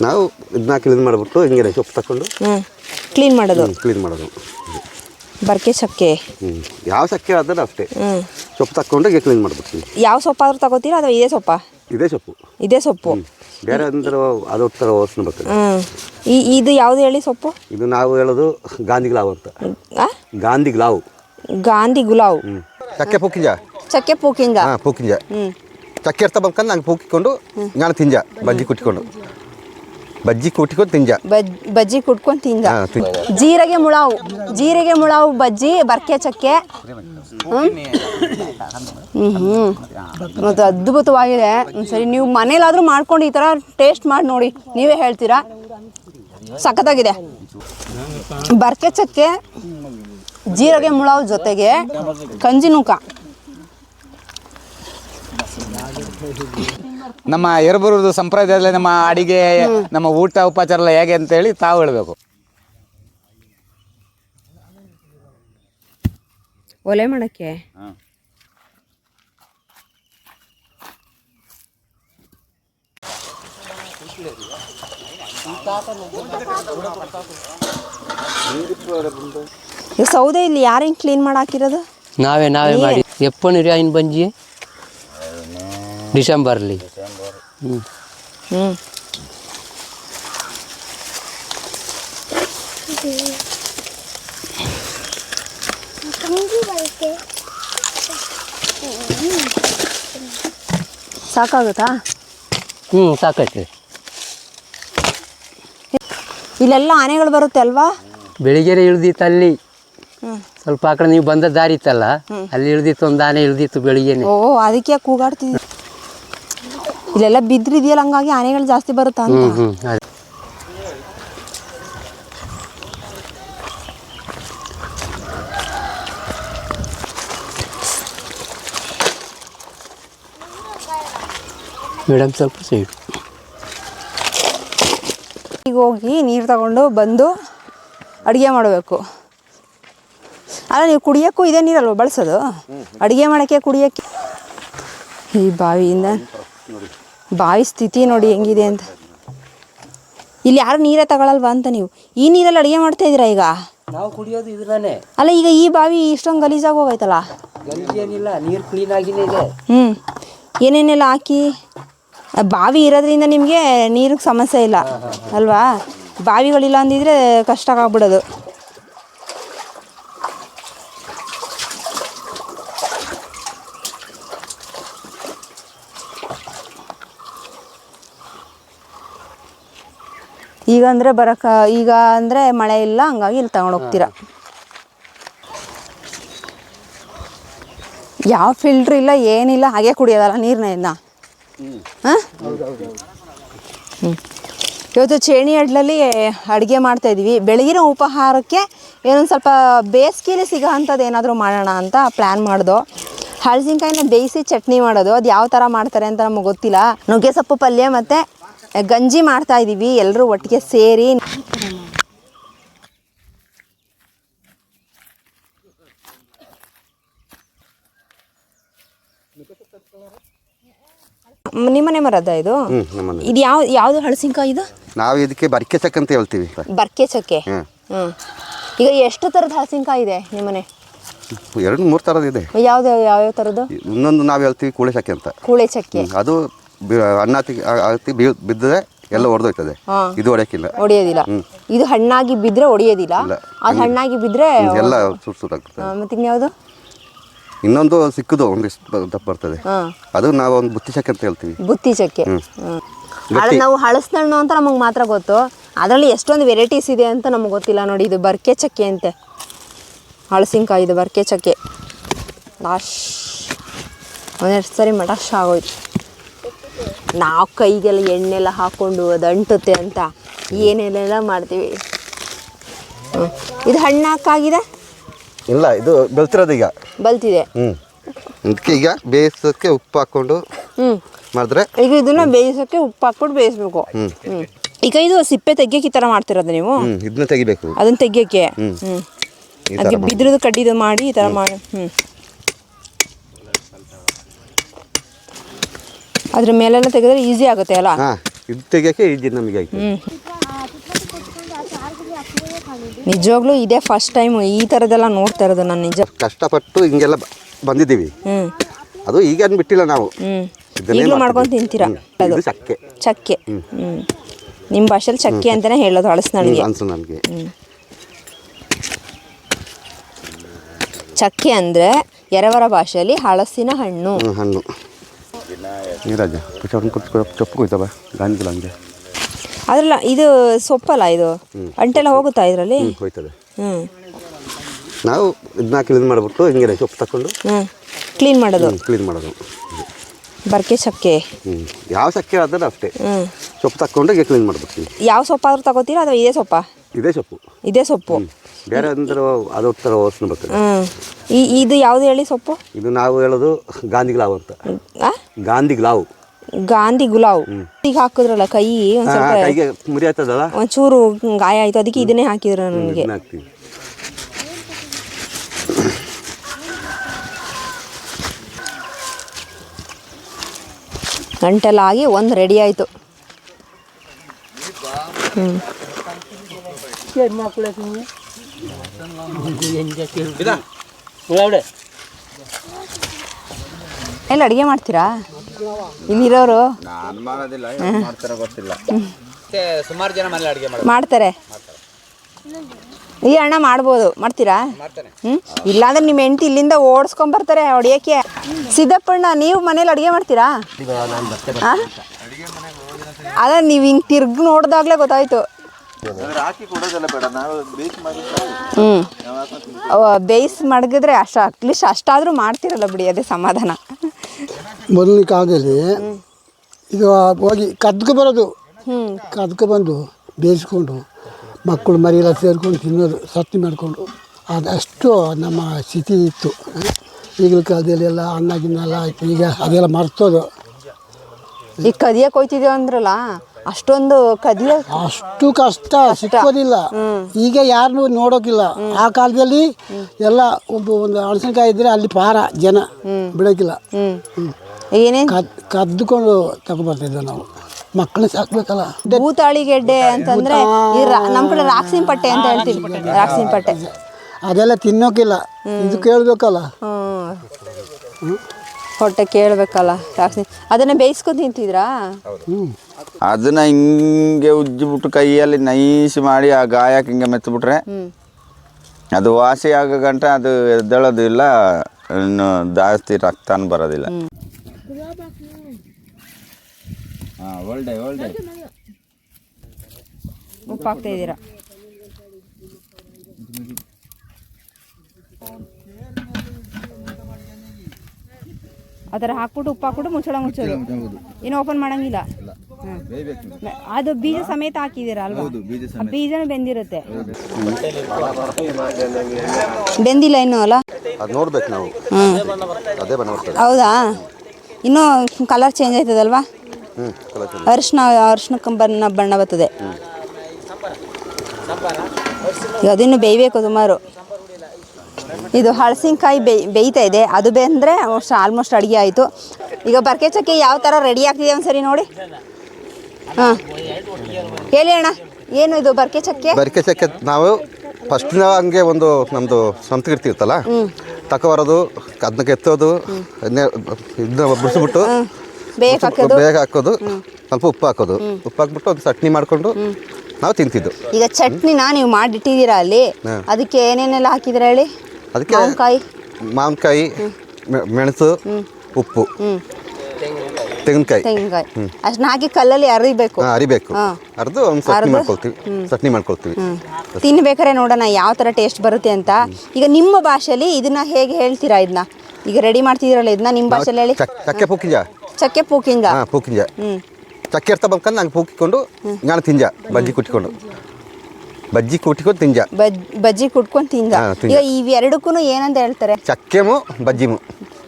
ನಾವು ಇದನ್ನ ಕ್ಲೀನ್ ಮಾಡಿಬಿಟ್ಟು ಹಿಂಗೆ ಸೊಪ್ಪು ತಗೊಂಡು ಹ್ಞೂ ಕ್ಲೀನ್ ಮಾಡೋದು. ಕ್ಲೀನ್ ಮಾಡೋದು. ಬರ್ಕೆ ಸಕ್ಕೆ. ಹ್ಞೂ ಯಾವ ಸಕ್ಕೆ ಆದ್ರೆ ಅಷ್ಟೇ. ಹ್ಞೂ ಸೊಪ್ಪು ತಗೊಂಡು ಹೀಗೆ ಕ್ಲೀನ್ ಮಾಡ್ಬಿಡ್ತೀವಿ ಯಾವ ಸೊಪ್ಪಾದ್ರೂ ತಗೋತೀರಾ ಅಥವಾ ಇದೇ ಸೊಪ್ಪಾ? ಇದೇ ಸೊಪ್ಪು. ಇದೇ ಸೊಪ್ಪು. ಬೇರೆ ಅಂದ್ರೆ ಅದು ಥರ ವಾಸನೆ ಬರ್ತದೆ ಹ್ಞೂ ಈ ಇದು ಯಾವುದು ಹೇಳಿ ಸೊಪ್ಪು? ಇದು ನಾವು ಹೇಳೋದು ಗಾಂಧಿ ಗ್ಲಾವ್ ಅಂತ. ಆ? ಗಾಂಧಿ ಗ್ಲಾವ್ ಗಾಂಧಿ ಗುಲಾವ್. ಚಕ್ಕೆ ಪೂಕಿಂಜ ಚಕ್ಕೆ ಪೂಕಿಂಗ ಹಾಂ ಪೂಕಿಂಜ ಹ್ಞೂ ಚಕ್ಕೆ ಇರ್ತಾ ಬಂದ್ಕೊಂಡು ನಂಗೆ ಪೂಕಿಕೊಂಡು ನಾನು ತಿಂಜ ಬಜ್ಜಿ ಕುಟ್ಕೊಂಡು ಬಜ್ಜಿ ಕುಟ್ಕೊಂಡು ತಿಂಜ. ಬಜ್ ಬಜ್ಜಿ ಕುಟ್ಕೊಂಡು ತಿಂದ. ಜೀರಗೆ ತಿಂಜ. ಜೀರಿಗೆ ಮುಳಾವು ಜೀರಿಗೆ ಮುಳಾವು ಬಜ್ಜಿ ಬರ್ಕೆ ಚಕ್ಕೆ. ಮತ್ತು ಅದ್ಭುತವಾಗಿದೆ. ಸರಿ ನೀವು ಮನೇಲಾದರೂ ಮಾಡ್ಕೊಂಡು ಈ ಥರ ಟೇಸ್ಟ್ ಮಾಡಿ ನೋಡಿ. ನೀವೇ ಹೇಳ್ತೀರಾ? ಸಖತ್ತಾಗಿದೆ. ಬರ್ಕೆ ಚಕ್ಕೆ ಜೀರಿಗೆ ಮುಳಾವು ಜೊತೆಗೆ ಕಂಜಿನೂಕ. ನಮ್ಮ ಎರಬೂರದ ಸಂಪ್ರದಾಯದಲ್ಲಿ ನಮ್ಮ ಅಡಿಗೆ ನಮ್ಮ ಊಟ ಉಪಚಾರ ಎಲ್ಲ ಹೇಗೆ ಅಂತ ಹೇಳಿ ತಾವು ಹೇಳಬೇಕು. ಒಲೆ ಮಾಡಕ್ಕೆ ಸೌದೆ ಇಲ್ಲಿ ಯಾರು ಕ್ಲೀನ್ ಮಾಡಾಕಿರೋದು ನಾವೇ ನಾವೇ ಮಾಡಿ. ಎಪ್ಪನ ಇನ್ ಬಂಜಿ? ಡಿಸೆಂಬರ್ಲಿ. ಹ್ಞೂ ಹ್ಞೂ ಸಾಕಾಗುತ್ತಾ? ಹ್ಞೂ ಸಾಕೈತೆ ಇಲ್ಲೆಲ್ಲ ಆನೆಗಳು ಬರುತ್ತೆ ಅಲ್ವಾ? ಬೆಳಿಗ್ಗೆ ಇಳ್ದಿತ್ತು ಅಲ್ಲಿ. ಸ್ವಲ್ಪ ಆ ಕಡೆ ನೀವು ಬಂದ ದಾರಿ ಇತ್ತಲ್ಲ? ಅಲ್ಲಿ ಇಳ್ದಿತ್ತು ಒಂದು ಆನೆ ಇಳ್ದಿತ್ತು ಬೆಳಿಗ್ಗೆನೆ. ಓ ಅದಕ್ಕೆ ಕೂಗಾಡ್ತಿದ್ವಿ ಇಲ್ಲೆಲ್ಲ ಬಿದ್ರಿದೆಯಲ್ಲ ಹಂಗಾಗಿ ಆನೆಗಳು ಜಾಸ್ತಿ ಬರುತ್ತಾ ಅಂತ. ಮೇಡಮ್ ಸ್ವಲ್ಪ ಸೈಡ್. ಈಗ ಹೋಗಿ ನೀರು ತಗೊಂಡು ಬಂದು ಅಡುಗೆ ಮಾಡಬೇಕು. ಅಲ್ಲ ನೀವು ಕುಡಿಯೋಕ್ಕೂ ಇದೇ ನೀರಲ್ವ ಬಳಸೋದು? ಅಡುಗೆ ಮಾಡೋಕ್ಕೆ ಕುಡಿಯೋಕ್ಕೆ ಈ ಬಾವಿಯಿಂದ ಬಾವಿ ಸ್ಥಿತಿ ನೋಡಿ ಹೆಂಗಿದೆ ಅಂತ. ಇಲ್ಲಿ ಯಾರು ನೀರೇ ತಗೊಳಲ್ವಾ ಅಂತ ನೀವು? ಈ ನೀರಲ್ಲಿ ಅಡುಗೆ ಮಾಡ್ತಾ ಇದ್ದೀರಾ ಈಗ? ನಾವು ಕುಡಿಯೋದು ಇದ್ರಾನೆ ಅಲ್ಲ ಈಗ ಈ ಬಾವಿ ಇಷ್ಟೊಂದು ಗಲೀಜಾಗಿ ಹೋಗೈತಲ್ಲ? ಗಲೀಜೇನಿಲ್ಲ ನೀರು ಕ್ಲೀನ್ ಆಗಿನೇ ಇದೆ. ಹ್ಞೂ ಏನೇನೆಲ್ಲ ಹಾಕಿ? ಬಾವಿ ಇರೋದ್ರಿಂದ ನಿಮಗೆ ನೀರಿಗೆ ಸಮಸ್ಯೆ ಇಲ್ಲ ಅಲ್ವಾ? ಬಾವಿಗಳಿಲ್ಲ ಅಂದಿದ್ರೆ ಕಷ್ಟ ಆಗ್ಬಿಡೋದು. ಈಗ ಅಂದರೆ ಬರಕ, ಈಗ ಅಂದರೆ ಮಳೆ ಇಲ್ಲ, ಹಂಗಾಗಿ ಇಲ್ಲಿ ತಗೊಂಡು ಹೋಗ್ತೀರಾ? ಯಾವ ಫಿಲ್ಟ್ರ್ ಇಲ್ಲ, ಏನಿಲ್ಲ, ಹಾಗೆ ಕುಡಿಯೋದಲ್ಲ ನೀರನ್ನ ಹ್ಞೂ ಇವತ್ತು ಚೇಣಿ ಅಡ್ಲಲ್ಲಿ ಅಡುಗೆ ಮಾಡ್ತಾ ಇದ್ವಿ. ಬೆಳಗಿನ ಉಪಹಾರಕ್ಕೆ ಏನೊಂದು ಸ್ವಲ್ಪ ಬೇಸಿಗೆಲಿ ಸಿಗೋ ಅಂಥದ್ದು ಏನಾದರೂ ಮಾಡೋಣ ಅಂತ ಪ್ಲ್ಯಾನ್ ಮಾಡ್ದೋ. ಹಳಸಿನಕಾಯಿನ ಬೇಯಿಸಿ ಚಟ್ನಿ ಮಾಡೋದು. ಅದು ಯಾವ ಥರ ಮಾಡ್ತಾರೆ ಅಂತ ನಮಗೆ ಗೊತ್ತಿಲ್ಲ. ನುಗ್ಗೆ ಸೊಪ್ಪು ಪಲ್ಯ ಮತ್ತು ಗಂಜಿ ಮಾಡ್ತಾ ಇದ್ದೀವಿ ಎಲ್ಲರೂ ಒಟ್ಟಿಗೆ ಸೇರಿ. ನಿಮ್ಮನೆ ಮರದ ಇದು? ಇದು ಯಾವ ಯಾವ್ದು ಹಳಸಿನಕಾಯಿ ಇದು? ನಾವು ಇದಕ್ಕೆ ಬರ್ಕೆ ಚಕ್ಕೆ ಅಂತ ಹೇಳ್ತೀವಿ. ಬರ್ಕೆ ಚಕ್ಕೆ ಹ್ಮ್. ಈಗ ಎಷ್ಟು ತರದ ಹಳಸಿನಕಾಯಿ ಇದೆ ನಿಮ್ಮನೆ ಎರಡು ಮೂರು ತರದ ಇದೆ. ಯಾವ್ದು ಯಾವ್ಯಾವ ತರದ್ದು? ಇನ್ನೊಂದು ನಾವು ಹೇಳ್ತೀವಿ ಕೂಳೆ ಚಕ್ಕೆ ಅಂತ. ಕೂಳೆ ಚಕ್ಕೆ ಅದು ಅನ್ನ ಬೀಳ್ ಬಿದ್ದರೆ ಎಲ್ಲ ಹೊಡೆದೋಯ್ತದೆ ಹಾ. ಇದು ಹೊಡೆಯಕ್ಕಿಲ್ಲ ಒಡೆಯೋದಿಲ್ಲ. ಇದು ಹಣ್ಣಾಗಿ ಬಿದ್ದರೆ ಒಡೆಯೋದಿಲ್ಲ. ಅದು ಹಣ್ಣಾಗಿ ಬಿದ್ದರೆ ಎಲ್ಲ ಸುಟ್ಟು ಸುಟ್ಟಾಗ್ತದೆ ಮತ್ತೆ ಇನ್ಯಾವುದು ಇನ್ನೊಂದು ಸಿಕ್ಕದು ಒಂದಿಷ್ಟು ಬ- ದಪ್ಪ ಬರ್ತದೆ. ಹಾಂ. ಅದು ನಾವು ಒಂದು ಬುತ್ತಿ ಚಕ್ಕೆ ಅಂತ ಹೇಳ್ತೀವಿ. ಬುತ್ತಿ ಚಕ್ಕೆ ಹ್ಮ್. ಹಳ ನಾವು ಹಳಸ್ನಣ್ಣು ಅಂತ ನಮಗೆ ಮಾತ್ರ ಗೊತ್ತು. ಅದರಲ್ಲಿ ಎಷ್ಟೊಂದು ವೆರೈಟೀಸ್ ಇದೆ ಅಂತ ನಮಗೆ ಗೊತ್ತಿಲ್ಲ ನೋಡಿ ಇದು ಬರ್ಕೆ ಚಕ್ಕೆ ಅಂತೆ. ಹಳಸಿನಕಾಯಿ ಇದು ಬರ್ಕೆ ಚಕ್ಕೆ. ಲಾಶ್. ಒಂದೆರಡು ಸರಿ ಮಟಾಶ್ ಆಗೋಯ್ತು. ನಾವು ಕೈಗೆಲ್ಲ ಎಣ್ಣೆಲ್ಲ ಹಾಕ್ಕೊಂಡು ಅದು ಅಂಟುತ್ತೆ ಅಂತ ಏನೇನೆಲ್ಲ ಮಾಡ್ತೀವಿ? ಇದು ಹಣ್ಣು ಹಾಕಾಗಿದೆ? ಇಲ್ಲ ಇದು ಬೆಳ್ತಿರೋದು ಈಗ. ಬಲ್ತಿದೆ ಹ್ಞೂ ಅದಕ್ಕೆ ಈಗ ಬೇಯಿಸೋಕ್ಕೆ ಉಪ್ಪು ಹಾಕ್ಕೊಂಡು ಹ್ಞೂ ಮಾಡಿದ್ರೆ ಈಗ ಇದನ್ನ ಬೇಯಿಸೋಕ್ಕೆ ಉಪ್ಪು ಹಾಕ್ಬಿಟ್ಟು ಬೇಯಿಸ್ಬೇಕು. ಹ್ಞೂ ಈಗ ಇದು ಸಿಪ್ಪೆ ತೆಗಿಯಕ್ಕೆ ಈ ಥರ ಮಾಡ್ತಿರೋದು ನೀವು? ಹ್ಞೂ ಇದನ್ನ ತೆಗಿಬೇಕು. ಅದನ್ನ ತೆಗಿಯಕ್ಕೆ? ಹ್ಮ್. ಹ್ಞೂ ಅದಕ್ಕೆ ಮಾಡಿ. ಬಿದ್ರದ್ದು ಕಡ್ಡಿದು ಮಾಡಿ ಈ ಥರ ಮಾಡಿ. ಹ್ಞೂ ಅದ್ರ ಮೇಲೆಲ್ಲ ತೆಗೆದ್ರೆ ಈಸಿ ಆಗುತ್ತೆ ಅಲ್ಲ? ಹಾಂ ಇದು ತೆಗಿಯೋಕ್ಕೆ ಈಜಿ ನಮಗೆ ಆಯ್ತು. ನಿಜವಾಗ್ಲೂ ಇದೇ ಫಸ್ಟ್ ಟೈಮ್ ಈ ಥರದ್ದೆಲ್ಲ ನೋಡ್ತಾ ಇರೋದು ನಾನು ನಿಜ. ಕಷ್ಟಪಟ್ಟು ಹಿಂಗೆಲ್ಲ ಬಂದಿದ್ದೀವಿ. ಹ್ಞೂ ಅದು ಈಗ ಬಿಟ್ಟಿಲ್ಲ ನಾವು. ಹ್ಞೂ ಈಗಲೂ ಮಾಡ್ಕೊಂಡು ತಿಂತೀರಾ? ಅದು ಚಕ್ಕೆ. ಚಕ್ಕೆ. ಹ್ಞೂ ನಿಮ್ಮ ಭಾಷೆಲಿ ಚಕ್ಕೆ ಅಂತಲೇ ಹೇಳೋದು ಹಳಸ್ನಳಿಗೆ ಅನ್ಸು ನನಗೆ. ಚಕ್ಕೆ ಅಂದರೆ ಎರವರ ಭಾಷೆಯಲ್ಲಿ ಹಳಸಿನ ಹಣ್ಣು. ಹಣ್ಣು. ನೀರಾಜ ಕುಚ್ಚವನ್ನು ಕುಚ್ಚು ಚೊಪ್ಪು ಕೊಯ್ತವ ಗಾಂಧಿಲ್ಲ ಹಂಗೆ. ಅದ್ರಲ್ಲ ಇದು ಸೊಪ್ಪಲ್ಲ ಇದು? ಅಂಟೆಲ್ಲ ಹೋಗುತ್ತಾ ಇದರಲ್ಲಿ? ಹೋಯ್ತದೆ. ಹ್ಞೂ ನಾವು ಇದನ್ನ ಕ್ಲೀನ್ ಮಾಡಿಬಿಟ್ಟು ಹಿಂಗೆ ಸೊಪ್ಪು ತಗೊಂಡು ಕ್ಲೀನ್ ಮಾಡೋದು? ಕ್ಲೀನ್ ಮಾಡೋದು. ಬರ್ಕೆ ಸಕ್ಕೆ ಹ್ಞೂ ಯಾವ ಸಕ್ಕೆ ಆದ್ರೆ ಅಷ್ಟೇ. ಸೊಪ್ಪು ತಗೊಂಡು ಕ್ಲೀನ್ ಮಾಡ್ಬಿಡ್ತೀನಿ ಯಾವ ಸೊಪ್ಪಾದ್ರೂ ತಗೋತೀರಾ ಅಥವಾ ಇದೇ ಸೊಪ್ಪ? ಇದೇ ಸೊಪ್ಪು. ಇದೇ ಸೊಪ್ಪು. ಬೇರೆ ಅಂದ್ರೆ ಅದು ಥರ ವಾಸನೆ ಬರ್ತದೆ ಹ್ಞೂ ಈ ಇದು ಯಾವುದು ಹೇಳಿ ಸೊಪ್ಪು? ಇದು ನಾವು ಹೇಳೋದು ಗಾಂಧಿ ಗ್ಲಾವ್ ಅಂತ. ಆ? ಗಾಂಧಿ ಗ್ಲಾವ್. ಗಾಂಧಿ ಗುಲಾವ್. ಈಗ ಹಾಕಿದ್ರಲ್ಲ ಕೈ ಒಂದು ಹಾ, ಸ್ವಲ್ಪ ಕೈಗೆ ಮುರಿ ಆಗ್ತದಲ್ಲ ಒಂಚೂರು ಗಾಯ ಆಯಿತು ಅದಕ್ಕೆ ಇದನ್ನೇ ಹಾಕಿದ್ರು ನನಗೆ. ಇದನ್ನ ಹಾಕ್ತೀವಿ. ಗಂಟೆಲ್ಲ ಆಗಿ ಒಂದು ರೆಡಿ ಆಯಿತು. ಎಲ್ಲ ಅಡುಗೆ ಮಾಡ್ತೀರಾ? ಇಲ್ಲಿರೋರು? ನಾನು ಮಾಡೋದಿಲ್ಲ ಮಾಡ್ತಾರ ಗೊತ್ತಿಲ್ಲ. ಸುಮಾರು ಜನ ಮನೇಲಿ ಅಡುಗೆ ಮಾಡಿ ಮಾಡ್ತಾರೆ. ಈ ಅಣ್ಣ ಮಾಡ್ಬೋದು. ಮಾಡ್ತೀರಾ? ಹ್ಞೂ ಇಲ್ಲಾಂದ್ರೆ ನಿಮ್ಮ ಹೆಂಡತಿ ಇಲ್ಲಿಂದ ಓಡಿಸ್ಕೊಂಬರ್ತಾರೆ ಹೊಡಿಯೋಕ್ಕೆ. ಸಿದ್ದಪ್ಪಣ್ಣ ನೀವು ಮನೇಲಿ ಅಡುಗೆ ಮಾಡ್ತೀರಾ? ಅದ ನೀವು ಹಿಂಗೆ ತಿರ್ಗಿ ನೋಡಿದಾಗಲೇ ಗೊತ್ತಾಯ್ತು. ಹ್ಞೂ ಬೇಯಿಸಿ ಮಡಗಿದ್ರೆ ಅಷ್ಟು ಅಟ್ಲೀಸ್ಟ್ ಅಷ್ಟಾದರೂ ಮಾಡ್ತಿರಲ್ಲ ಬಿಡಿ ಅದೇ ಸಮಾಧಾನ. ಮೊದಲಿನ ಕಾಲದಲ್ಲಿ ಇದು ಹೋಗಿ ಕದ್ಕೊ ಬರೋದು. ಕದ್ಕೊ ಬಂದು ಬೇಯಿಸ್ಕೊಂಡು ಮಕ್ಕಳು ಮರಿ ಎಲ್ಲ ಸೇರ್ಕೊಂಡು ತಿನ್ನೋದು ಸತ್ತಿ ಮಾಡಿಕೊಂಡು. ಅದಷ್ಟು ನಮ್ಮ ಸ್ಥಿತಿ ಇತ್ತು. ಈಗಿನ ಕಾಲದಲ್ಲಿ ಎಲ್ಲ ಅನ್ನ ಗಿನ್ನ ಎಲ್ಲ ಆಯ್ತು. ಈಗ ಅದೆಲ್ಲ ಮರ್ತೋದು. ಈಗ ಕದಿಯಕ್ಕೆ ಹೋಯ್ತಿದ್ದೇವೆ ಅಂದ್ರಲ್ಲ ಅಷ್ಟೊಂದು ಕದಿಯ ಅಷ್ಟು ಕಷ್ಟ ಸಿಕ್ಕೋದಿಲ್ಲ. ಈಗ ಯಾರನ್ನೂ ನೋಡೋಕಿಲ್ಲ. ಆ ಕಾಲದಲ್ಲಿ ಎಲ್ಲ ಒಬ್ಬ ಒಂದು ಹಣಸಿನಕಾಯಿ ಇದ್ದರೆ ಅಲ್ಲಿ ಪಾರ ಜನ ಬಿಡೋಕಿಲ್ಲ. ಏನೇ ಕದ್ದುಕೊಂಡು ತಗೊಬರ್ತಿದ್ವಿ ನಾವು. ಮಕ್ಕಳು ಸಾಕ್ಬೇಕಲ್ಲ. ಭೂತಾಳಿ ಗೆಡ್ಡೆ ಅಂತಂದ್ರೆ ನಮ್ಮ ನಮ್ ಕಡೆ ರಾಕ್ಸಿನ ಪಟ್ಟೆ ಅಂತ ಹೇಳ್ತೀವಿ. ರಾಕ್ಸಿನ ಪಟ್ಟೆ. ಅದೆಲ್ಲ ತಿನ್ನೋಕಿಲ್ಲ. ಇದು ಕೇಳಬೇಕಲ್ಲ ಹೊಟ್ಟೆ ಕೇಳಬೇಕಲ್ಲ ರಾಕ್ಷಸಿ ಅದನ್ನ ಬೇಯಿಸ್ಕೊಂಡು ತಿಂತಿದ್ರಾ? ಅದನ್ನ ಹಿಂಗೆ ಉಜ್ಜಿಬಿಟ್ಟು ಕೈಯಲ್ಲಿ ನೈಸ್ ಮಾಡಿ ಆ ಗಾಯಕ್ಕೆ ಹಿಂಗೆ ಮೆತ್ತಬಿಟ್ರೆ ಅದು ವಾಸಿ ಆಗೋ ಗಂಟ ಅದು ಎದ್ದೇಳೋದು ಇಲ್ಲ ಇನ್ನು ಜಾಸ್ತಿ ರಕ್ತನೂ ಬರೋದಿಲ್ಲ. ಒಳ್ಳೆ ಒಳ್ಳೆ ಉಪ್ಪಾಗ್ತಾ ಇದ್ದೀರಾ? ಆ ಥರ ಹಾಕ್ಬಿಟ್ಟು ಉಪ್ಪು ಹಾಕ್ಬಿಟ್ಟು ಮುಚ್ಚಳ ಮುಚ್ಚೋದು. ಏನು ಓಪನ್ ಮಾಡಂಗಿಲ್ಲ. ಅದು ಬೀಜ ಸಮೇತ ಹಾಕಿದ್ದೀರ ಅಲ್ವಾ? ಆ ಬೀಜನೂ ಬೆಂದಿರುತ್ತೆ. ಬೆಂದಿಲ್ಲ ಇನ್ನೂ ಅಲ್ಲ? ಅದು ನೋಡ್ಬೇಕು ನಾವು. ಹೌದಾ? ಇನ್ನೂ ಕಲರ್ ಚೇಂಜ್ ಆಯ್ತದಲ್ವಾ? ಅರಿಶಿನ ಅರಿಶಿನ ಬಣ್ಣ ಬಣ್ಣ ಬರ್ತದೆ. ಈಗ ಅದಿನ್ನು ಬೇಯಬೇಕು ಸುಮಾರು. ಇದು ಹಳಸಿನಕಾಯಿ ಬೇಯ್ ಬೇಯ್ತಾ ಇದೆ. ಅದು ಬೆಂದರೆ ಆಲ್ಮೋಸ್ಟ್ ಅಡುಗೆ ಆಯಿತು. ಈಗ ಬರ್ಕೆ ಚಕ್ಕೆ ಯಾವ ಥರ ರೆಡಿ ಆಗ್ತಿದೆ ಒಂದ್ಸರಿ ನೋಡಿ. ಹಾಂ. ಹೇಳಿ ಅಣ್ಣ ಏನು ಇದು ಬರ್ಕೆ ಚಕ್ಕೆ ಬರ್ಕೆ ಚಕ್ಕೆ ನಾವು ಫಸ್ಟ್ ನಾವು ಹಂಗೆ ಒಂದು ನಮ್ಮದು ಸ್ವಂತ ಇರುತ್ತಲ್ಲ ತಗೊಬರೋದು ಅದನ್ನ ಕೆತ್ತೋದು ಇದನ್ನ ಬಿಡಿಸ್ಬಿಟ್ಟು ಬೇಗ ಹಾಕೋದು? ಬೇಗ ಹಾಕೋದು ಸ್ವಲ್ಪ ಉಪ್ಪು ಹಾಕೋದು. ಉಪ್ಪು ಹಾಕ್ಬಿಟ್ಟು ಒಂದು ಚಟ್ನಿ ಮಾಡಿಕೊಂಡು ನಾವು ತಿಂತಿದ್ದು. ಈಗ ಚಟ್ನಿನ ನೀವು ಮಾಡಿಟ್ಟಿದ್ದೀರಾ ಅಲ್ಲಿ? ಅದಕ್ಕೆ ಏನೇನೆಲ್ಲ ಹಾಕಿದ್ರೆ ಹೇಳಿ? ಅದಕ್ಕೆ ಮಾವಿನಕಾಯಿ. ಮಾವಿನಕಾಯಿ ಮೆಣಸು ಉಪ್ಪು. ತೆಂಗಿನಕಾಯಿ. ತೆಂಗಿನಕಾಯಿ. ಅಷ್ಟನ್ನ ಹಾಕಿ ಕಲ್ಲಲ್ಲಿ ಅರಿಬೇಕು. ಅರಿಬೇಕು. ಅರ್ದು ಒಂದು ಸಟ್ನಿ ಮಾಡ್ಕೊಳ್ತೀವಿ. ಚಟ್ನಿ ಮಾಡ್ಕೊಳ್ತೀವಿ. ತಿನ್ಬೇಕಾರೆ ನೋಡೋಣ ಯಾವ ಥರ ಟೇಸ್ಟ್ ಬರುತ್ತೆ ಅಂತ. ಈಗ ನಿಮ್ಮ ಭಾಷೆಯಲ್ಲಿ ಇದನ್ನ ಹೇಗೆ ಹೇಳ್ತೀರಾ ಇದನ್ನ ಈಗ ರೆಡಿ ಮಾಡ್ತಿದ್ದೀರಲ್ಲ ಇದನ್ನ ನಿಮ್ಮ ಭಾಷೆಯಲ್ಲಿ ಹೇಳಿ? ಚಕ್- ಚಕ್ಕೆ ಪೂಕಿಂಜ ಚಕ್ಕೆ ಪೂಕಿಂಜ ಹಾಂ ಪೂಕಿಂಜ ಚಕ್ಕೆ ಇರ್ತಾ ಬಂದ್ಕೊಂಡು ನಂಗೆ ಪೂಕಿಕೊಂಡು ನಾನು ತಿಂಜ ಬಜ್ಜಿ ಕುಟ್ಕೊಂಡು ಬಜ್ಜಿ ಕುಟ್ಕೊಂಡು ತಿಂಜ. ಬಜ್ ಬಜ್ಜಿ ಕುಟ್ಕೊಂಡು ತಿಂದ. ಹಾ, ತಿಂದ. ಈಗ ಇವೆರಡಕ್ಕೂ ಏನಂತ ಹೇಳ್ತಾರೆ? ಚಕ್ಕೆಮು ಬಜ್ಜಿಮು.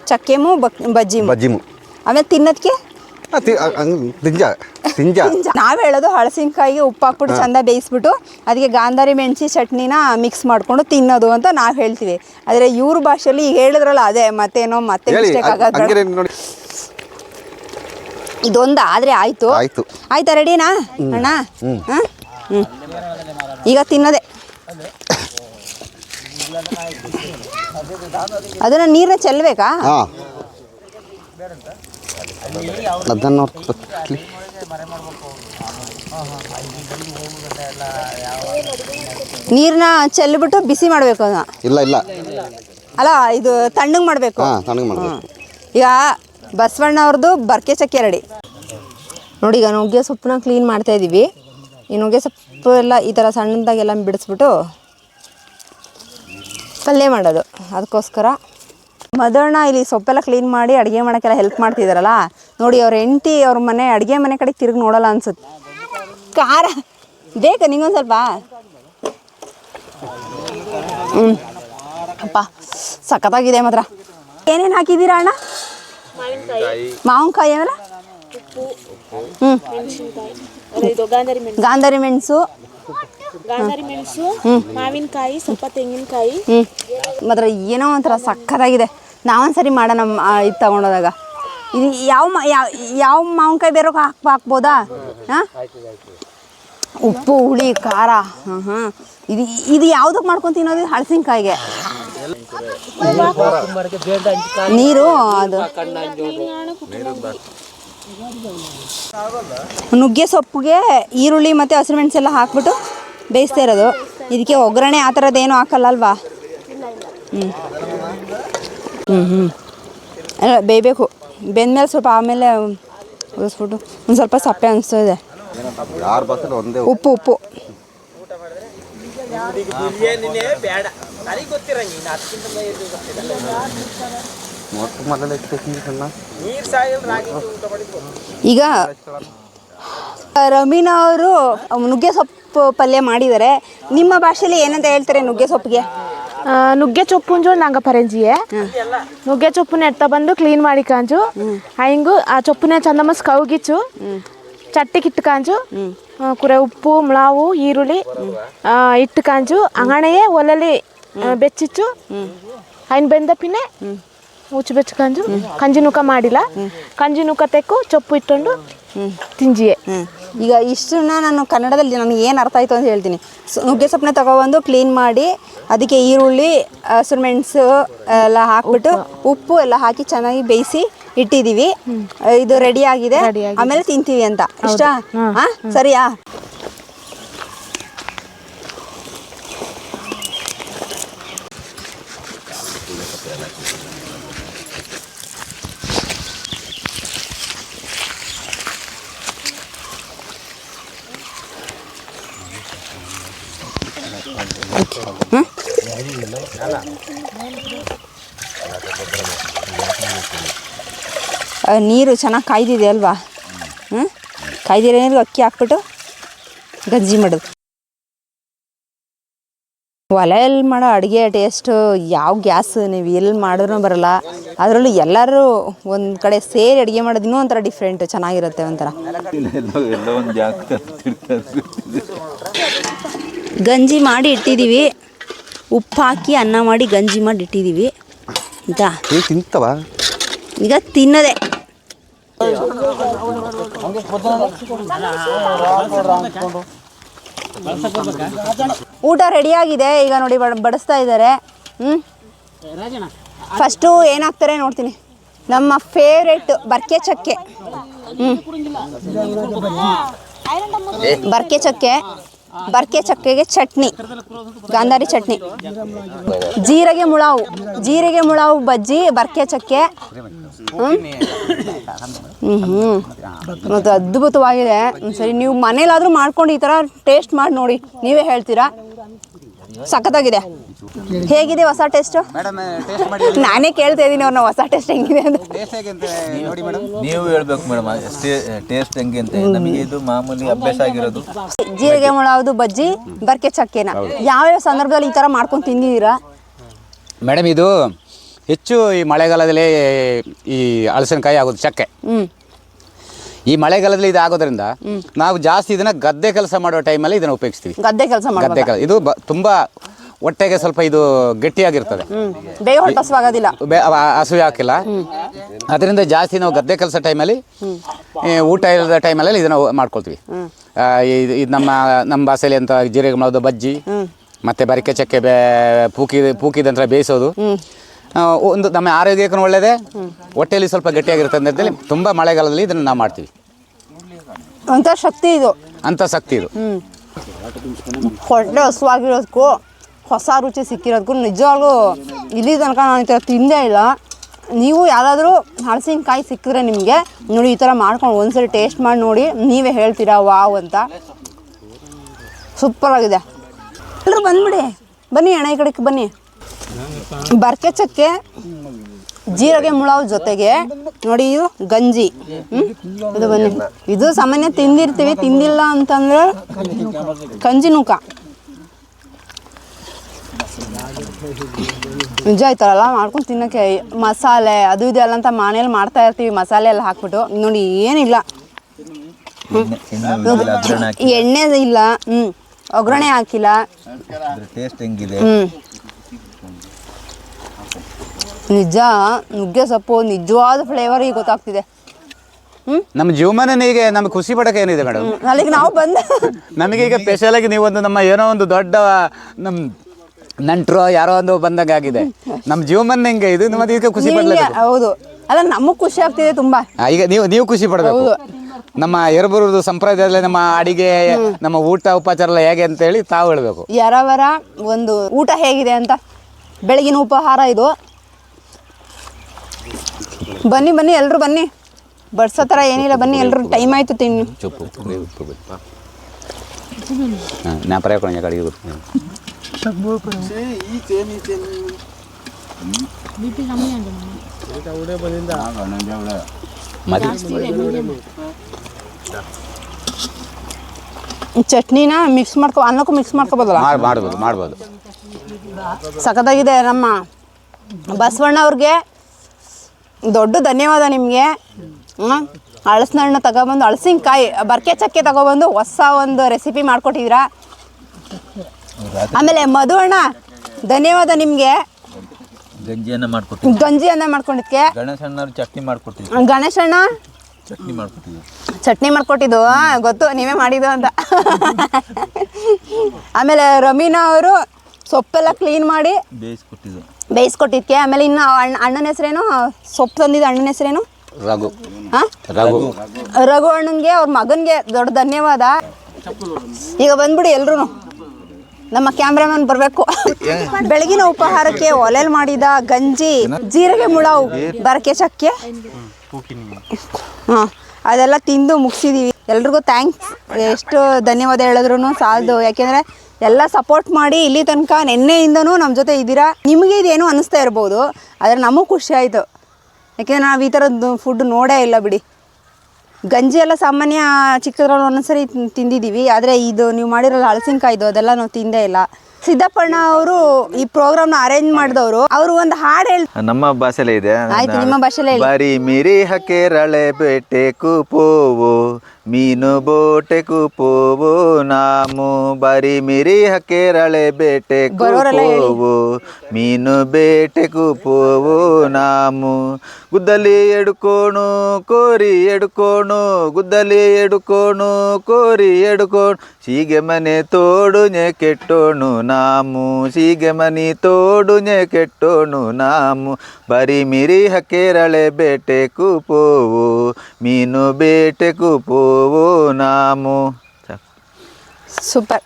ಚಕ್ಕೆಮು ಬಕ್ ಬಜ್ಜಿಮು. ಬಜ್ಜಿಮು. ಆಮೇಲೆ ತಿನ್ನೋದಕ್ಕೆ ಆ, ತಿ- ಆ, ಹಂಗ್ ತಿಂಜ ತಿಂಜ. ನಾವು ಹೇಳೋದು ಹಳಸಿನಕಾಯಿಗೆ ಉಪ್ಪು ಹಾಕ್ಬಿಟ್ಟು ಚಂದ ಬೇಯಿಸ್ಬಿಟ್ಟು ಅದಕ್ಕೆ ಗಾಂಧಾರಿ ಮೆಣಸಿ ಚಟ್ನಿನ ಮಿಕ್ಸ್ ಮಾಡ್ಕೊಂಡು ತಿನ್ನೋದು ಅಂತ ನಾವ್ ಹೇಳ್ತೀವಿ. ಆದ್ರೆ ಇವ್ರ ಭಾಷೆಯಲ್ಲಿ ಈಗ ಹೇಳಿದ್ರಲ್ಲ ಅದೇ ಮತ್ತೇನೋ ಮತ್ತೆ ಹೇಳಿ ಮಿಸ್ಟೇಕ್ ಹಂಗ್- ಆಗೋದು ಹಂಗೆ ನೋಡಿ. ಇದೊಂದು ಆದರೆ ಆಯಿತು. ಆಯ್ತು. ಆಯ್ತಾ ರೆಡಿನಾ ಅಣ್ಣ? ಹಾಂ? ಹ್ಞೂ ಈಗ ತಿನ್ನೋದೆ. ಅದನ್ನು ನೀರನ್ನ ಚೆಲ್ಲಬೇಕಾ ಹಾಂ. ಅದನ್ನು ನೀರನ್ನ ಚೆಲ್ಬಿಟ್ಟು ಬಿಸಿ ಮಾಡಬೇಕು ಅದನ್ನ. ಇಲ್ಲ ಇಲ್ಲ. ಅಲ್ಲ ಇದು ತಣ್ಣಗೆ ಮಾಡಬೇಕು. ಹಾಂ ತಣ್ಣಗೆ ಮಾಡಬೇಕು. ಈಗ ಬಸವಣ್ಣ ಅವ್ರದ್ದು ಬರ್ಕೆ ಚಕ್ಕೆ ರೆಡಿ ನೋಡಿ ಈಗ ನುಗ್ಗೆ ಸೊಪ್ಪನ್ನ ಕ್ಲೀನ್ ಮಾಡ್ತಾ ಇದ್ದೀವಿ ಈ ಸೊಪ್ಪು ಎಲ್ಲ ಈ ಥರ ಸಣ್ಣದಾಗೆಲ್ಲ ಬಿಡಿಸ್ಬಿಟ್ಟು ಪಲ್ಯ ಮಾಡೋದು. ಅದಕ್ಕೋಸ್ಕರ ಮದರ್ನ ಇಲ್ಲಿ ಸೊಪ್ಪೆಲ್ಲ ಕ್ಲೀನ್ ಮಾಡಿ ಅಡುಗೆ ಮಾಡೋಕ್ಕೆಲ್ಲ ಹೆಲ್ಪ್ ಮಾಡ್ತಿದ್ದಾರಲ್ಲ ನೋಡಿ ಅವ್ರ ಹೆಂಡತಿ ಅವ್ರ ಮನೆ, ಅಡುಗೆ ಮನೆ ಕಡೆ ತಿರುಗಿ ನೋಡೋಲ್ಲ ಅನ್ಸುತ್ತೆ. ಖಾರ ಬೇಕಾ ನಿಂಗೊಂದು ಸ್ವಲ್ಪ. ಹ್ಞೂ ಅಪ್ಪ, ಸಖತ್ತಾಗಿದೆ ಮಾತ್ರ. ಏನೇನು ಹಾಕಿದ್ದೀರಾ ಅಣ್ಣ? ಮಾವಿನಕಾಯಿ. ಏನಾರ ಹ್ಞೂ ಗಾಂಧಾರಿ ಮೆಣಸು. ಗಾಂಧಾರಿ ಮೆಣಸು. ಮಾವಿನಕಾಯಿ ಸ್ವಲ್ಪ ತೆಂಗಿನಕಾಯಿ. ಹ್ಞೂ ಮಾತ್ರ ಏನೋ ಒಂಥರ ಸಕ್ಕತ್ತಾಗಿದೆ. ನಾವೊಂದ್ಸರಿ ಮಾಡೋಣ ಇದು ತಗೊಂಡೋದಾಗ. ಇದು ಯಾವ ಯಾವ ಯಾವ ಮಾವಿನಕಾಯಿ ಬೇರೆ ಹಾಕ್ ಹಾಕ್ಬೋದಾ? ಹಾಂ? ಉಪ್ಪು ಹುಳಿ ಖಾರ. ಹಾಂ ಹಾಂ ಇದು ಇದು ಯಾವುದಕ್ಕೆ ಮಾಡ್ಕೊಂಡು ತಿನ್ನೋದು? ಹಳಸಿನಕಾಯಿಗೆ. ನೀರು ಅದು. ನುಗ್ಗೆ ಸೊಪ್ಪಿಗೆ ಈರುಳ್ಳಿ ಮತ್ತು ಹಸಿರುಮೆಣಸು ಎಲ್ಲ ಹಾಕ್ಬಿಟ್ಟು ಬೇಯಿಸ್ತಾ ಇರೋದು. ಇದಕ್ಕೆ ಒಗ್ಗರಣೆ ಆ ಥರದ್ದೇನು ಹಾಕಲ್ಲ ಅಲ್ವಾ ಹ್ಞೂ ಹ್ಞೂ ಹ್ಞೂ ಅಲ್ಲ ಬೇಯಬೇಕು. ಬೆಂದಮೇಲೆ ಸ್ವಲ್ಪ ಆಮೇಲೆ ಉಳಿಸ್ಬಿಟ್ಟು ಒಂದು ಸ್ವಲ್ಪ ಸಪ್ಪೆ ಅನಿಸ್ತದೆ ಉಪ್ಪು. ಉಪ್ಪು ಮೊದಲ ಸಣ್ಣ ಈಗ ರಮೀನಾ ಅವರು ನುಗ್ಗೆ ಸೊಪ್ಪು ಪಲ್ಯ ಮಾಡಿದ್ದಾರೆ. ನಿಮ್ಮ ಭಾಷೆಯಲ್ಲಿ ಏನಂತ ಹೇಳ್ತಾರೆ ನುಗ್ಗೆ ಸೊಪ್ಪಿಗೆ? ನುಗ್ಗೆ ಚೊಪ್ಪುಂಜು ನಂಗೆ ಪರಂಜಿಯೇ. ನುಗ್ಗೆ ಚೊಪ್ಪುನ ಎತ್ತ ಬಂದು ಕ್ಲೀನ್ ಮಾಡಿ ಕಾಂಜು. ಹಿಂಗು ಆ ಚೊಪ್ಪುನ ಚಂದಮಸ್ ಕೌಗಿಚ್ಚು ಚಟ್ಟಿ ಇಟ್ಟು ಕಾಂಜು. ಆ, ಕುರೆ ಉಪ್ಪು ಮ್ಲಾವು ಈರುಳ್ಳಿ ಇಟ್ಟು ಕಾಂಜು. ಅಂಗಣೆಯೇ ಒಲಲಿ ಆ, ಬೆಚ್ಚಿಚ್ಚು. ಹೈನ್ ಬೆಂದ ಪಿನ್ನೆ. ಉಚ್ಚು ಕಂಜು ಕಾಂಜು ನುಕ ಮಾಡಿಲ್ಲ. ಕಂಜಿ ನುಕ ತೆಕ್ಕು ಚೊಪ್ಪು ಇಟ್ಟುಕೊಂಡು ತಿಂಜಿಯೇ. ಈಗ ಇಷ್ಟನ್ನ ನಾನು ಕನ್ನಡದಲ್ಲಿ ನನಗೆ ಏನು ಅರ್ಥ ಆಯಿತು ಅಂತ ಹೇಳ್ತೀನಿ. ನುಗ್ಗೆ ಸೊಪ್ಪನ್ನ ತಗೊಬಂದು ಕ್ಲೀನ್ ಮಾಡಿ ಅದಕ್ಕೆ ಈರುಳ್ಳಿ ಹಸಿರು ಮೆಣಸು ಎಲ್ಲ ಹಾಕ್ಬಿಟ್ಟು ಉಪ್ಪು. ಎಲ್ಲ ಹಾಕಿ ಚೆನ್ನಾಗಿ ಬೇಯಿಸಿ ಇಟ್ಟಿದ್ದೀವಿ ಇದು ರೆಡಿ ಆಗಿದೆ. ಆಮೇಲೆ ತಿಂತೀವಿ ಅಂತ. ಇಷ್ಟ? ಹಾಂ. ಸರಿಯಾ? ನೀರು ಚೆನ್ನಾಗಿ ಕಾಯ್ದಿದೆ ಅಲ್ವಾ? ಹ್ಞೂ ಕಾಯ್ದಿರೋ ನೀರು ಅಕ್ಕಿ ಹಾಕ್ಬಿಟ್ಟು ಗಂಜಿ ಮಾಡೋದು. ಒಲೆಯಲ್ಲಿ ಮಾಡೋ ಅಡುಗೆ ಟೇಸ್ಟು ಯಾವ ಗ್ಯಾಸ್ ನೀವು ಎಲ್ಲಿ ಮಾಡಿದ್ರೂ ಬರಲ್ಲ. ಅದರಲ್ಲೂ ಎಲ್ಲರೂ ಒಂದು ಕಡೆ ಸೇರಿ ಅಡುಗೆ ಮಾಡೋದು ಇನ್ನೂ ಒಂಥರ ಡಿಫ್ರೆಂಟ್ ಚೆನ್ನಾಗಿರುತ್ತೆ ಒಂಥರ. ಗಂಜಿ ಮಾಡಿ ಇಟ್ಟಿದ್ದೀವಿ. ಉಪ್ಪು ಹಾಕಿ ಅನ್ನ ಮಾಡಿ ಗಂಜಿ ಮಾಡಿ ಇಟ್ಟಿದ್ದೀವಿ. ಆಯಿತಾ? ತಿಂತವ? ಈಗ ತಿನ್ನದೆ. ಊಟ ರೆಡಿಯಾಗಿದೆ ಈಗ ನೋಡಿ ಬಡ ಬಡಿಸ್ತಾ ಇದ್ದಾರೆ. ಹ್ಞೂ ಫಸ್ಟು ಏನಾಗ್ತಾರೆ ನೋಡ್ತೀನಿ. ನಮ್ಮ ಫೇವ್ರೆಟ್ ಬರ್ಕೆ ಚಕ್ಕೆ. ಹ್ಞೂ ಬರ್ಕೆ ಚಕ್ಕೆ. ಬರ್ಕೆ ಚಕ್ಕೆಗೆ ಚಟ್ನಿ, ಗಾಂಧಾರಿ ಚಟ್ನಿ. ಜೀರಿಗೆ ಮುಳಾವು ಜೀರಿಗೆ ಮುಳಾವು ಬಜ್ಜಿ, ಬರ್ಕೆ ಚಕ್ಕೆ. ಹ್ಞೂ ಮತ್ತು ಅದ್ಭುತವಾಗಿದೆ. ಸರಿ, ನೀವು ಮನೇಲಾದರೂ ಮಾಡ್ಕೊಂಡು ಈ ಥರ ಟೇಸ್ಟ್ ಮಾಡಿ ನೋಡಿ. ನೀವೇ ಹೇಳ್ತೀರಾ? ಸಖತ್ತಾಗಿದೆ. ಹೇಗಿದೆ ಹೊಸ ಟೇಸ್ಟು? ನಾನೇ ಕೇಳ್ತಾ ಇದ್ದೀನಿ ಅವ್ರನ್ನ ಹೊಸ ಟೇಸ್ಟ್ ಹೆಂಗಿದೆ ಅಂತ. ನೀವು ಹೇಳ್ಬೇಕು ಮೇಡಮ್ ಟೇಸ್ಟ್ ಹೆಂಗೆ ಅಂತ. ನಮಗೆ ಇದು ಮಾಮೂಲಿ ಅಭ್ಯಾಸ ಆಗಿರೋದು. ಜೀರಿಗೆ ಮುಳಾವುದು ಬಜ್ಜಿ ಬರ್ಕೆ ಚಕ್ಕೆನ. ಯಾವ್ಯಾವ ಸಂದರ್ಭದಲ್ಲಿ ಈ ಥರ ಮಾಡ್ಕೊಂಡು ತಿಂದಿದ್ದೀರಾ? ಮೇಡಮ್ ಇದು ಹೆಚ್ಚು ಈ ಮಳೆಗಾಲದಲ್ಲಿ ಈ ಹಲಸಿನಕಾಯಿ ಆಗೋದು ಚಕ್ಕೆ. ಈ ಮಳೆಗಾಲದಲ್ಲಿ ಇದು ಆಗೋದ್ರಿಂದ ನಾವು ಜಾಸ್ತಿ ಇದನ್ನ ಗದ್ದೆ ಕೆಲಸ ಮಾಡೋ ಟೈಮಲ್ಲಿ ಇದನ್ನ ಉಪಯೋಗಿಸ್ತೀವಿ. ಗದ್ದೆ ಕೆಲಸ ಗದ್ದೆ ಕೆಲಸ ಇದು ಬ- ತುಂಬಾ ಹೊಟ್ಟೆಗೆ ಸ್ವಲ್ಪ ಇದು ಗಟ್ಟಿಯಾಗಿರ್ತದೆ. ಬೇಗ ಹೊಟ್ಟೆ ಹಸ್ವಾಗೋದಿಲ್ಲ ಬೆ- ಅವ ಹಸುವೆ ಹಾಕಿಲ್ಲ. ಅದರಿಂದ ಜಾಸ್ತಿ ನಾವು ಗದ್ದೆ ಕೆಲಸ ಟೈಮಲ್ಲಿ ಊಟ ಇಲ್ಲದ ಟೈಮಲ್ಲಿ ಇದನ್ನು ಮಾಡ್ಕೊಳ್ತೀವಿ. ಆ, ಇದು ಇದು ನಮ್ಮ ನಮ್ಮ ಭಾಷೆಯಲ್ಲಿ ಅಂತ ಜೀರಿಗೆ ಮಾಡೋದು ಬಜ್ಜಿ ಮತ್ತೆ ಬರಿಕೆ ಚಕ್ಕೆ ಬೇ ಪೂಕಿ ಪೂಕಿದ ನಂತರ ಬೇಯಿಸೋದು. ಆ, ಒಂದು ನಮ್ಮ ಆರೋಗ್ಯಕ್ಕೂ ಒಳ್ಳೆಯದೇ ಹೊಟ್ಟೆಯಲ್ಲಿ ಸ್ವಲ್ಪ ಗಟ್ಟಿಯಾಗಿರುತ್ತೆ ಅಂತೇಳಿ ತುಂಬ ಮಳೆಗಾಲದಲ್ಲಿ ಇದನ್ನು ನಾವು ಮಾಡ್ತೀವಿ. ಅಂತ ಶಕ್ತಿ ಇದು. ಅಂತ ಶಕ್ತಿ ಇದು. ಹೊಟ್ಟೆ ಹಸುವಾಗಿರೋದಕ್ಕೂ ಹೊಸ ರುಚಿ ಸಿಕ್ಕಿರೋದಕ್ಕೂ ನಿಜವಾಗ್ಲೂ ಇಲ್ಲಿ ತನಕ ನಾನು ಈ ಥರ ತಿಂದೇ ಇಲ್ಲ. ನೀವು ಯಾರಾದರೂ ಹಲಸಿನಕಾಯಿ ಸಿಕ್ಕಿದ್ರೆ ನಿಮಗೆ ನೋಡಿ ಈ ಥರ ಮಾಡ್ಕೊಂಡು ಒಂದ್ಸರಿ ಟೇಸ್ಟ್ ಮಾಡಿ ನೋಡಿ ನೀವೇ ಹೇಳ್ತೀರಾ ವಾವ್ ಅಂತ. ಸೂಪರ್ ಆಗಿದೆ. ಎಲ್ಲರೂ ಬಂದ್ಬಿಡಿ. ಬನ್ನಿ ಅಣ್ಣ ಈ ಕಡೆಗೆ ಬನ್ನಿ. ಬರ್ಕೆ ಚಕ್ಕೆ ಜೀರಿಗೆ ಮುಳಾವ್ ಜೊತೆಗೆ ನೋಡಿ ಇದು ಗಂಜಿ? ಇದು ಬನ್ನಿ. ಇದು ಸಾಮಾನ್ಯ ತಿಂದಿರ್ತೀವಿ ತಿಂದಿಲ್ಲ ಅಂತಂದ್ರೆ ಗಂಜಿ ನೂಕ ನಿಜ ಆಯ್ತಾರಲ್ಲ ಮಾಡ್ಕೊಂಡು ತಿನ್ನೋಕ್ಕೆ ಮಸಾಲೆ ಅದು ಇದೆ ಅಲ್ಲ ಅಂತ ಮನೇಲಿ ಮಾಡ್ತಾ ಇರ್ತೀವಿ ಮಸಾಲೆ ಎಲ್ಲ ಹಾಕ್ಬಿಟ್ಟು. ನೋಡಿ ಏನಿಲ್ಲ. ಎಣ್ಣೆ ಇಲ್ಲ. ಹ್ಞೂ ಒಗ್ಗರಣೆ ಹಾಕಿಲ್ಲ. ಟೇಸ್ಟ್ ಹೆಂಗಿದೆ? ನಿಜ ನುಗ್ಗೆ ಸೊಪ್ಪು ನಿಜವಾದ ಫ್ಲೇವರ್ ಈಗ ಗೊತ್ತಾಗ್ತಿದೆ. ನಮ್ಮ ನಮ್ಮ ಈಗ ನಮ್ಗೆ ಖುಷಿ ಪಡಕ್ಕೆ ಏನಿದೆ ಮೇಡಮ್ ಅಲ್ಲಿಗೆ ನಾವು ಬಂದ ನಮಗೆ ಈಗ ಸ್ಪೆಷಲಾಗಿ ನೀವೊಂದು ನಮ್ಮ ಏನೋ ಒಂದು ದೊಡ್ಡ ನಮ್ಮ ನಂಟ್ರು ಯಾರೋ ಒಂದು ಬಂದಾಗ ಆಗಿದೆ. ನಮ್ಮ ಜೀವಮಾನ ಹೆಂಗೆ? ಇದು ಮತ್ತೆ ಇದಕ್ಕೆ ಖುಷಿ ಪಡ್ಲಿಲ್ಲ ಹೌದು. ಅಲ್ಲ ನಮಗ್ ಖುಷಿ ಆಗ್ತಿದೆ ತುಂಬಾ. ಈಗ ನೀವು ನೀವು ಖುಷಿ ಪಡಬೇಕು. ನಮ್ಮ ಎರಬರುದು ಸಂಪ್ರದಾಯದಲ್ಲಿ ನಮ್ಮ ಅಡಿಗೆ ನಮ್ಮ ಊಟ ಉಪಚಾರ ಎಲ್ಲ ಹೇಗೆ ಅಂತ ಹೇಳಿ ತಾವು ಹೇಳಬೇಕು. ಯಾರವರ ಒಂದು ಊಟ ಹೇಗಿದೆ ಅಂತ? ಬೆಳಗಿನ ಉಪಹಾರ ಇದು. ಬನ್ನಿ ಬನ್ನಿ ಎಲ್ಲರೂ ಬನ್ನಿ. ಬಡ್ಸೋ ಥರ ಏನಿಲ್ಲ ಬನ್ನಿ ಎಲ್ಲರೂ ಟೈಮ್ ಆಯ್ತು ತಿನ್ನಿ. ಚುಪ್ಪು ಮದಿ ಚಟ್ನಿನ ಮಿಕ್ಸ್ ಮಾಡ್ಕೊ ಅನ್ನಕ್ಕೂ ಮಿಕ್ಸ್ ಮಾಡ್ಕೋಬೋದಲ್ಲ? ಮಾಡ್- ಮಾಡ್ಬೋದು ಮಾಡ್ಬೋದು. ಸಖತ್ತಾಗಿದೆ ನಮ್ಮ ಬಸವಣ್ಣ ಅವ್ರಿಗೆ ದೊಡ್ಡ ಧನ್ಯವಾದ ನಿಮಗೆ. ಹಳಸಿನ ಹಣ್ಣು ತಗೊಬಂದು ಹಳಸಿನಕಾಯಿ ಬರ್ಕೆ ಚಕ್ಕೆ ತಗೊಬಂದು ಹೊಸ ಒಂದು ರೆಸಿಪಿ ಮಾಡಿಕೊಟ್ಟಿದ್ದೀರಾ. ಆಮೇಲೆ ಮಧು ಅಣ್ಣ ಧನ್ಯವಾದ ನಿಮಗೆ. ಗಂಜಿಯನ್ನ ಮಾಡ್ಕೊಟ್ಟಿದ್ವಿ ಗಂಜಿಯನ್ನ ಮಾಡ್ಕೊಂಡಿದ್ಕೆ. ಗಣೇಶ ಅಣ್ಣವ್ರು ಚಟ್ನಿ ಮಾಡ್ಕೊಟ್ಟಿದ್ವಿ ಗಣೇಶಣ್ಣ ಅಣ್ಣ? ಚಟ್ನಿ ಮಾಡ್ಕೊಟ್ಟಿದ್ವಿ ಚಟ್ನಿ ಮಾಡ್ಕೊಟ್ಟಿದ್ದು? ಗೊತ್ತು ನೀವೇ ಮಾಡಿದ್ದು ಅಂತ. ಆಮೇಲೆ ರಮೀನಾ ಅವರು ಸೊಪ್ಪೆಲ್ಲ ಕ್ಲೀನ್ ಮಾಡಿ ಬೇಯಿಸ್ಕೊಟ್ಟಿದ್ದು. ಬೇಯಿಸ್ಕೊಟ್ಟಿದ್ಕೆ. ಆಮೇಲೆ ಇನ್ನು ಅಣ್ಣ ಅಣ್ಣನ ಹೆಸರೇನು? ಸೊಪ್ಪು ತಂದಿದ್ದು ಅಣ್ಣನ ಹೆಸರೇನು? ರಘು. ಹಾಂ ರಘು. ರಘು ಅಣ್ಣನಿಗೆ ಅವ್ರ ಮಗನಿಗೆ ದೊಡ್ಡ ಧನ್ಯವಾದ. ಈಗ ಬಂದ್ಬಿಡಿ ಎಲ್ರು ನಮ್ಮ ಕ್ಯಾಮ್ರಾಮನ್ ಬರಬೇಕು. ಬೆಳಗಿನ ಉಪಹಾರಕ್ಕೆ ಒಲೆಲ್ ಮಾಡಿದ ಗಂಜಿ, ಜೀರಿಗೆ ಮುಳಾವು, ಬರಕೆ ಚಕ್ಕೆ. ಹಾಂ, ಅದೆಲ್ಲ ತಿಂದು ಮುಗಿಸಿದೀವಿ. ಎಲ್ರಿಗೂ ಥ್ಯಾಂಕ್ಸ್ ಎಷ್ಟು ಧನ್ಯವಾದ ಹೇಳಿದ್ರು ಸಾಲದು. ಯಾಕೆಂದ್ರೆ ಎಲ್ಲ ಸಪೋರ್ಟ್ ಮಾಡಿ ಇಲ್ಲಿ ತನಕ ನಿನ್ನೆಯಿಂದನೂ ನಮ್ಮ ಜೊತೆ ಇದ್ದೀರಾ. ನಿಮಗೆ ಇದೇನು ಅನಿಸ್ತಾ ಇರ್ಬೋದು, ಆದರೆ ನಮಗೂ ಖುಷಿ ಆಯಿತು. ಯಾಕೆಂದರೆ ನಾವು ಈ ಥರದ್ದು ಫುಡ್ ನೋಡೇ ಇಲ್ಲ ಬಿಡಿ. ಗಂಜಿ ಎಲ್ಲ ಸಾಮಾನ್ಯ ಚಿಕ್ಕದ್ರಲ್ಲಿ ಒಂದೊಂದ್ಸರಿ ತಿಂದಿದ್ದೀವಿ. ಆದರೆ ಇದು ನೀವು ಮಾಡಿರೋ ಹಳಸಿನಕಾಯ್ದು ಅದೆಲ್ಲ ನಾವು ತಿಂದೇ ಇಲ್ಲ. ಸಿದ್ದಪ್ಪಣ್ಣ ಅವರು ಈ ಪ್ರೋಗ್ರಾಮ್ನ ಅರೇಂಜ್ ಮಾಡಿದವರು. ಅವರು ಒಂದು ಹಾಡು ಹೇಳ್ ನಮ್ಮ ಭಾಷೆಲೇ ಇದೆ. ಆಯ್ತು, ನಿಮ್ಮ ಭಾಷೆಲೇ ಹೇಳಿ. ಮಿರಿ ಮಿರಿ ಹಕೆರಳೆ ಬೇಟೆ ಕುಪೋವು. ಮೀನು ಬೋಟೆ ಕುಪೋವು ನಾಮು ಬರಿ ಮಿರಿ ಹಕೆರಳೆ ಬೇಟೆ ಪೋವು. ಮೀನು ಬೇಟೆ ಕುಪೋವು ನಾಮು ಗುದ್ದಲಿ ಎಡ್ಕೋಣು ಕೋರಿ ಎಡ್ಕೋಣು ಗುದ್ದಲಿ ಎಡ್ಕೋಣು ಕೋರಿ ಎಡ್ಕೋಣು. ಸೀಗೆ ಮನೆ ತೋಡುñೆ ಕೆಟ್ಟೋಣು ನಾಮು ಸೀಗೆ ಮನಿ ತೋಡುñೆ ಕೆಟ್ಟೋಣು ನಾಮು ಬರಿ ಮಿರಿ ಹಕೆರಳೆ ಬೇಟೆ ಕುಪೋವು ಮೀನು ಬೇಟೆ ಕುಪೋವು ನಾಮು. ಸೂಪರ್.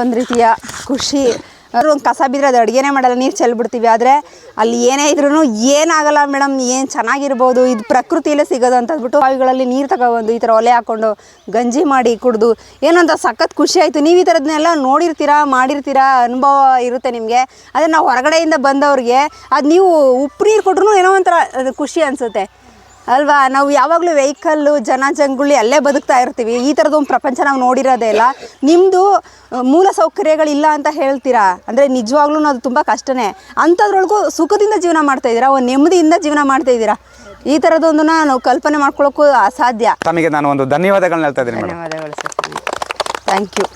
ಒಂದು ರೀತಿಯ ಖುಷಿ. ಅವರು ಒಂದು ಕಸ ಬಿದ್ದರೆ ಅದು ಅಡುಗೆನೇ ಮಾಡಲ್ಲ, ನೀರು ಚೆಲ್ಬಿಡ್ತೀವಿ ಆದರೆ ಅಲ್ಲಿ ಏನೇ ಇದ್ರೂ ಏನಾಗಲ್ಲ ಮೇಡಮ್, ಏನು ಚೆನ್ನಾಗಿರ್ಬೋದು. ಇದು ಪ್ರಕೃತಿಯಲ್ಲೇ ಸಿಗೋದು ಅಂತ ಅಂದ್ಬಿಟ್ಟು ಬಾವಿಗಳಲ್ಲಿ ನೀರು ತಗೊಬಂದು ಈ ಥರ ಒಲೆ ಹಾಕ್ಕೊಂಡು ಗಂಜಿ ಮಾಡಿ ಕುಡಿದು. ಏನಂತ ಸಖತ್ ಖುಷಿ ಆಯಿತು. ನೀವು ಈ ಥರದನ್ನೆಲ್ಲ ನೋಡಿರ್ತೀರಾ, ಮಾಡಿರ್ತೀರಾ ಅನುಭವ ಇರುತ್ತೆ ನಿಮಗೆ. ಅದೇ ನಾವು ಹೊರಗಡೆಯಿಂದ ಬಂದವ್ರಿಗೆ ಅದು ನೀವು ಉಪ್ಪು ನೀರು ಕೊಟ್ರು ಏನೋ ಒಂಥರ ಖುಷಿ ಅನಿಸುತ್ತೆ. ಅಲ್ವಾ? ನಾವು ಯಾವಾಗಲೂ ವೆಹಿಕಲ್ಲು ಜನ ಜಂಗುಳಿ ಅಲ್ಲೇ ಬದುಕ್ತಾ ಇರ್ತೀವಿ. ಈ ಥರದ್ದು ಒಂದು ಪ್ರಪಂಚ ನಾವು ನೋಡಿರೋದೇ ಇಲ್ಲ. ನಿಮ್ಮದು ಮೂಲ ಸೌಕರ್ಯಗಳಿಲ್ಲ ಅಂತ ಹೇಳ್ತೀರಾ? ಅಂದರೆ ನಿಜವಾಗ್ಲೂ ಅದು ತುಂಬ ಕಷ್ಟನೇ. ಅಂಥದ್ರೊಳಗೂ ಸುಖದಿಂದ ಜೀವನ ಮಾಡ್ತಾ ಇದ್ದೀರಾ? ಒಂದು ನೆಮ್ಮದಿಯಿಂದ ಜೀವನ ಮಾಡ್ತಾ ಇದ್ದೀರಾ? ಈ ಥರದೊಂದನ್ನ ನಾವು ಕಲ್ಪನೆ ಮಾಡ್ಕೊಳ್ಳೋಕ್ಕೂ ಅಸಾಧ್ಯ. ತಮಗೆ ನಾನು ಒಂದು ಧನ್ಯವಾದಗಳನ್ನ ಹೇಳ್ತಾ ಇದ್ದೀನಿ ಧನ್ಯವಾದಗಳು ಸರ್. Thank you